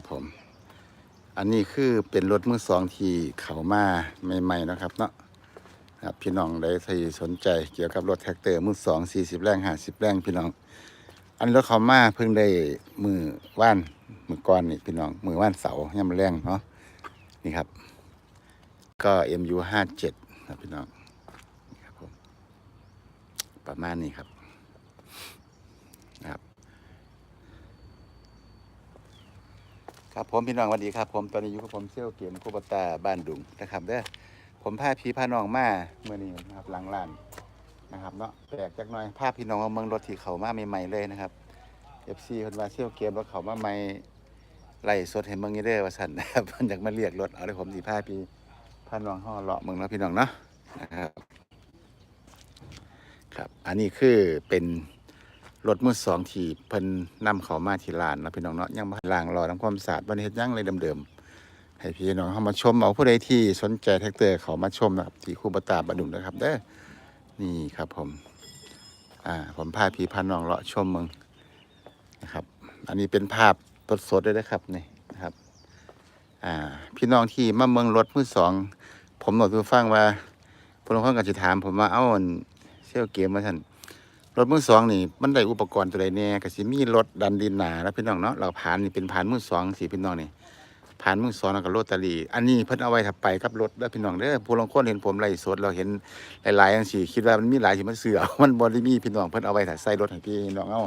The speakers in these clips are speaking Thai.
ครับผม อันนี้คือเป็นรถมือสองที่เขามาใหม่ๆนะครับเนาะครับพี่น้องได้ที่สนใจเกี่ยวกับรถแท็กเตอร์มือสองสี่สิบแรงห้าสิบแรงพี่น้อง อันนี้รถเขามาเพิ่งได้มือว่านมือก้อนนี่พี่น้องมือว่านเสาร์ย่ำแรงเนาะนี่ครับ ก็ MU ห้าเจ็ดนะพี่น้อง นี่ครับผม ประมาณนี้ครับ ครับผมพี่น้องสวัสดีครับ ผมตอนนี้อยู่กับผมเซลลเกมคูปตาบ้านดุงนะครับเด้อผมพาพี่พาน้องมาเมื่อนี้นะครับหลังร้านนะครับเนาะแปลกจักหน่อยพาพี่น้องมาเมืองรถที่เขามาใหม่ๆเลยนะครับ FC เพิ่นว่าเซลลเกมรถเขามาใหม่ไล่สดให้เมืองนี้เด้อว่าซั่นนะครับเพิ่นอยากมาเรียกรถเอาเลยผมสิพาพี่พาน้องเฮาเลาะเมืองเนาะพี่น้องเนาะนะครับ ครับ อันนี้คือเป็น รถมือสองที่เพิ่นนำเขามาที่ลานเนาะพี่น้องเนาะยังบ่ล้างรอทำความสะอาดบ่ได้เฮ็ดหยังเลยเดิมๆให้พี่น้องเข้ามาชมเอาผู้ใดที่สนใจแท็กเตอร์เขามาชมนะครับที่คูบตาบดุงนะครับเด้อนี่ครับผม อ่า ผมพาพี่พาน้องเลาะชมเมืองนะครับ อันนี้เป็นภาพสดๆเลยนะครับนี่นะครับ อ่า พี่น้องที่มาเมืองรถมือสองผมหนวดผู้ฟังว่าพลคนก็สิถาม ผมว่าเอ้าอันเซี่ยวเกมมาท่าน รถมือสองนี่มันได้อุปกรณ์ตัวใดแน่ก็สิมีรถดันดินหนาแล้วพี่น้องเนาะเราผ่านนี่เป็นผ่านมือสองสิพี่น้องนี่ผ่านมือสองแล้วก็รถตะลีอันนี้เพิ่นเอาไว้ถับไปกับรถเด้อพี่น้องเด้อผู้ลงคนเห็นผมไล่สดเราเห็นหลายๆอย่างสิคิดว่ามันมีหลายสิมันเสือมันบ่ได้มีพี่น้องเพิ่นเอาไว้ถัใส่รถให้พี่น้องเอา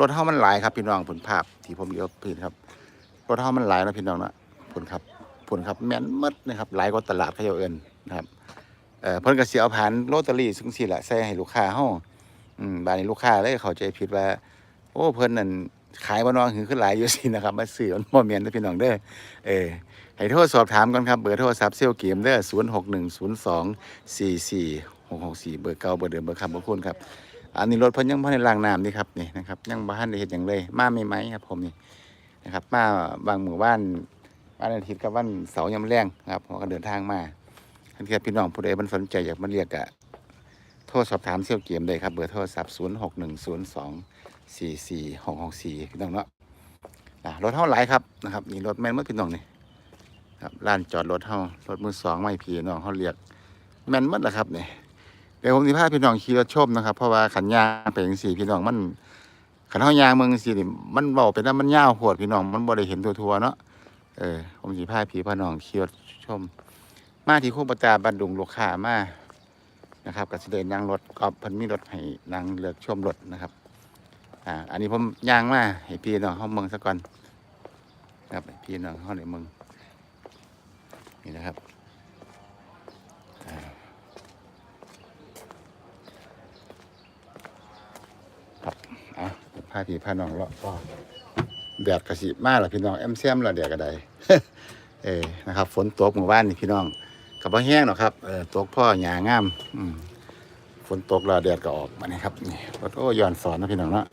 รถเฮามันหลายครับพี่น้องผลภาพที่ผมเลี้ยวพี่ครับรถเฮามันหลายนะพี่น้องเนาะผลครับผลครับแม่นหมดนะครับหลายกว่าตลาดเขาเจ้าเอิ้นนะครับเอ่อเพิ่นก็สิเอาผ่านโรตารี่ซึ่งสิล่ะใส่ให้ลูกค้าเฮา อืมบานนี้ลูกค้าเลยเข้าใจผิดว่า โอ้เพิ่นนั่นขายบ่น้องหือขึ้นหลายอยู่สินะครับมาซื้อมันบ่แม่นเด้อพี่น้องเด้อเออให้โทรสอบถามก่อนครับเบอร์โทรศัพท์เซลเกมเด้อ0610244664เบอร์เก่าเบอร์เดิมเบอร์คำเบอร์คุณครับ อันนี้รถเพิ่นยังบ่ได้ล้างน้ำนี่ครับนี่นะครับยังบ่ทันได้เฮ็ดหยังเลย มาใหม่ๆครับผมนี่นะครับมาบางหมู่บ้านวันอาทิตย์กับวันเสาร์ยามแรงนะครับผมก็เดินทางมาท่านที่พี่น้องผู้ใดมันสนใจอยากมาเรียกอะ ทรสอบถามเซี่ยวเกมได้ครับ เบอร์โทรศัพท์ 0 6 1 0 2 4 4 6 6 4พี่น้องเนาะรถเท่าไหลายครับนะครับนี่รถแม่นเมื่อพี่น้องนี่ครับร้านจอดรถเท่ารถมือสองไม่พี่น้องเขาเรียกแม่นหมัดแหละครับเนี่ยเดี๋ยวผมสิพาพี่น้องขี่รถชมนะครับ เพราะว่าขันยางเป็นสี่พี่น้องมันขันเท้ายางเมืองสี่นี่มันเบาเป็นน้ำมันยาวโหดพี่น้องมันบ่ได้เห็นทั่วเนาะเออผมสิพาพี่พาน้องขี่รถชม มาที่โคู่ประจาบันดุงลูกค้ามา นะครับก็สิเดินนั่งรถก็เพิ่นมีรถให้นั่งเลือกชมรถนะครับอ่าอันนี้ผมย่างมาให้พี่น้องเขาเมืองซะก่อนครับพี่น้องเขาในเมืองนี่นะครับครับอะพาพี่พาน้องเลาะก็แดดกระสีมาแล้วพี่น้องแอมเซียมแล้วแดดกระไดเออนะครับ ฝนตกหมู่บ้านนี่พี่น้อง กับว่าแห้งหรอกครับเออตกพ่อหยางามอืมฝนตกแล้วแดดก็ออกมาเนี่ครับนี่รถโอ้ย้อนสอนนะพี่น้องเนาะ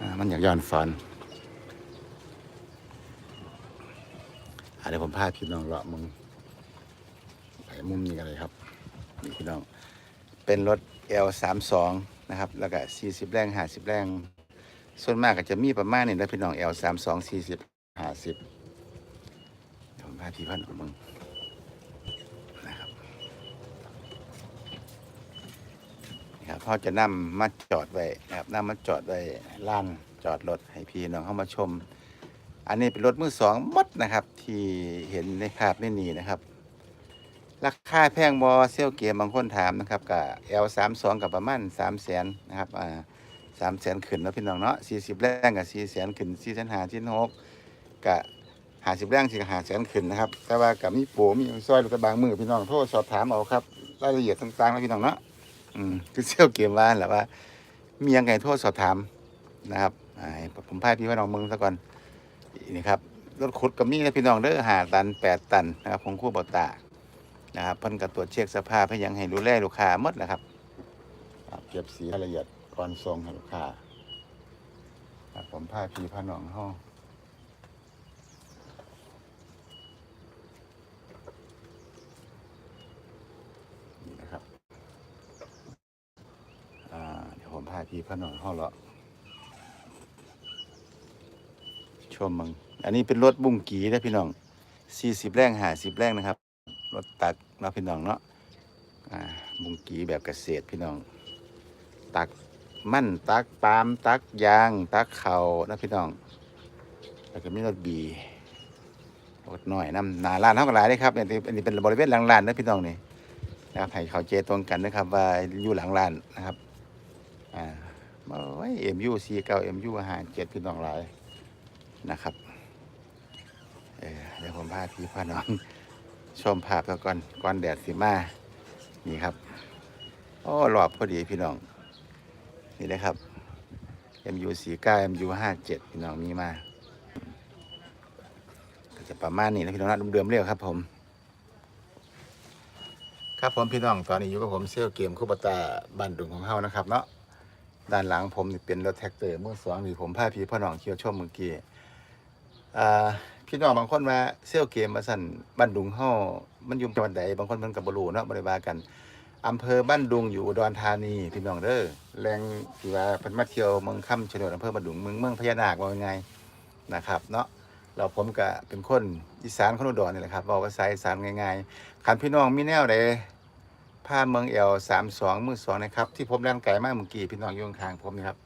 อ่ามันอยากย้อนสอนอ่าเดี๋ยวผมพาพี่น้องเลาะมึงไปมุมนี้กันเลยครับนี่พี่น้องเป็นรถ L 3 2 นะครับแล้วก็40 แรง 50 แรง ส่วนมากก็จะมีประมาณนี้นะพี่น้อง L 3 2 40 50เดี๋ยวผมพาพี่พันออกมึง นะครับนี่ครับ เขาจะนำมาจอดไว้นะครับนำมาจอดไว้ล่านจอดรถให้พี่น้องเข้ามาชม อันนี้เป็นรถมือสองมดนะครับ ที่เห็นในภาพนี่นี่นะครับราคาแพงบอเซลเกียร์บางคนถามนะครับกับ L สามสองกับประมาณสามแสนนะครับอ่าสามแสนขึ้นแล้วพี่น้องเนาะสี่สิบแรงกับสี่แสนขึ้นสี่แสนหาชิ้นหกกับหาสิบแรงสิหาแสนขึ้นนะครับ แต่ว่ากับมีโปมีซอยลูกกระบางมือพี่น้องโทรสอบถามเอาครับรายละเอียดต่างๆแล้วพี่น้องเนาะ อืมคือเซี่ยวเกมว่านแหละว่า มียังไงโทรสอบถามนะครับผมพายพี่พี่น้องมึงซะก่อนนี่ครับรถขุดกับมีนะพี่น้องเด้อหาตันแปดตันนะครับของคู่บอตานะครับเพิ่นกับตรวจเช็คสภาพให้ยังให้ดูแลลูกค้าหมดนะครับเก็บสีรายละเอียดก่อนส่งให้ลูกค้าผมพาพี่พาน้องห้อง นี่นะครับ อ่า เดี๋ยวผม พาพี่พาน้องเข้าเลาะชมมึง อันนี้เป็นรถบุ้งกีนะพี่น้องสี่สิบแรงหาสิบแรงนะครับ รถตักเนาะพี่น้องเนาะบุ้งกีแบบเกษตรพี่น้อง ตักมั่นตักปาล์มตักยาง ตักเข่านะพี่น้องแล้วก็มีรถบีรถหน่อยน้ำนาร้านเท่ากันหลายเลยครับเนี่ยอันนี้เป็นบริเวณหลังร้านนะพี่น้องนี่นะครับให้เขาเจตรงกันนะครับว่าอยู่หลังร้านนะครับ อ่าโอ้ยเอ็มยูซีเก้าเอ็มยูห้าเจ็ดพี่น้องหลายนะครับเออเดี๋ยวผมพาพี่พาน้องชมภาพแล้วก่อนก่อนแดดสิมานี่ครับโอ้หลอบพอดีพี่น้อง นี่นะครับ MU 4 9 MU 5 7พี่น้องมีมาก็จะประมาณนี้นะพี่น้องนะเดิมๆเรียวครับผม ครับผมพี่น้องตอนนี้อยู่กับผมเซลเกมคูปตาบ้านดุงของเฮานะครับเนาะ ด้านหลังผมนี่เป็นรถแท็กเตอร์มือสองที่ผมพาพี่พ่อน้องเคียวชมเมื่อกี้อ่าพี่น้องบางคนมาเซลลเกมมาสั่นบ้านดุงเฮามันยู่จังหวัดใดบางคนเพิ่นกับบรูเนาะบริบากันอำเภอบ้านดุงอยู่อุดรธานีพี่น้องเด้อแรงที่ว่าพิ่นมาเที่ยวเมืองค่ำชนบทอำเภอบ้านดุงเมืองเมืองพญานาคว่างไงนะครับเนาะเราผมก็เป็นคนอีสานคนอุดรนี่แหละครับบอกภาษาอีสานง่ายๆคันพี่น้องมีแนวใด ผ้าเมืองเอลสามสองมือสองนะครับ ที่ผมแล่นไก่มากเมื่อกี้พี่น้องอยู่ข้างผมนี่ครับ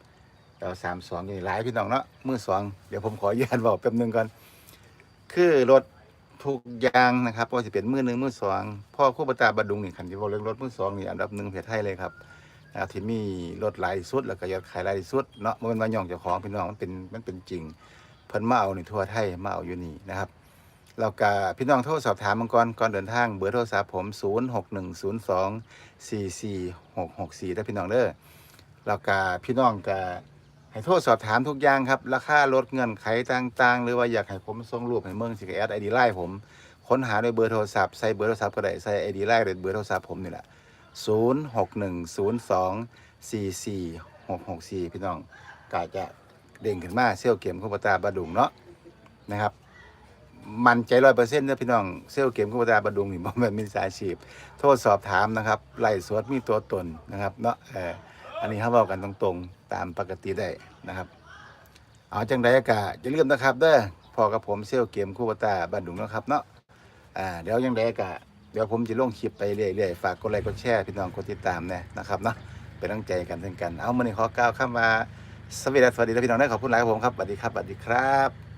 เอลสามสองนี่หลายพี่น้องเนาะมือสองเดี๋ยวผมขออนุญาตบอกแป๊บนึงก่อน คือรถทุกอย่างนะครับว่าจะเป็นมือหนึ่งมือสองพ่อคู่ปตาบดุงนี่คันที่บอกเรื่องรถมือสองนี่อันดับหนึ่งประเทศไทยเลยครับนะครับที่มีรถหลายสุดแล้วก็ยอดขายหลายสุดเนาะมันมาย่องเจ้าของพี่น้องมันเป็นมันเป็นจริงเพิ่นมาเอาในทั่วไทยมาเอาอยู่นี่นะครับ เราก็พี่น้องโทรสอบถามมังกรก่อนเดินทางเบอร์โทรศัพท์ผม 0 6 1 0 2 4 4 6 6 4ได้พี่น้องเด้อเราก็พี่น้องก็ให้โทรสอบถามทุกอย่างครับ ราคารถเงินไขต่างๆ หรือว่าอยากให้ผมส่งรูปให้เมืองสิกแอดไอดีไลน์ผม ค้นหาด้วยเบอร์โทรศัพท์ใส่เบอร์โทรศัพท์ก็ได้ใส่ไอดีไลน์หรือเบอร์โทรศัพท์ผมนี่แหละ0 6 1 0 2 4 4 6 6 4 พี่น้องก็จะเด้งขึ้นมาเซลล์เกมคุปตาบาดุงเนาะนะครับ มันใจร้อยเปอร์เซ็นต์นะพี่น้องเซลล์เกมคุปตาบดุงนี่บ่แมันมีสาชีพ โทษสอบถามนะครับไล่สวดมีตัวตนนะครับเนาะเอออันนี้เขาบอกกันตรงๆตามปกติได้นะครับ เอาจังใดก็อย่าลืมนะครับเด้อพอกับผมเซลล์เกมคุปตาบดุงนะครับเนาะอ่าเดี๋ยวยังไดก็เดี๋ยวผมจะลงคลิปไปเรื่อยๆฝากกดไลค์กดแชร์พี่น้องกดติดตามเนี่ยนะครับเนาะเป็นตั้งใจกันเช่นกัน เอามื่อนี้ขอกล่าวคำว่าสวัสดีสวัสดีพี่น้องได้ขอบคุณหลายครับผมครับสวัสดีครับสวัสดีครับ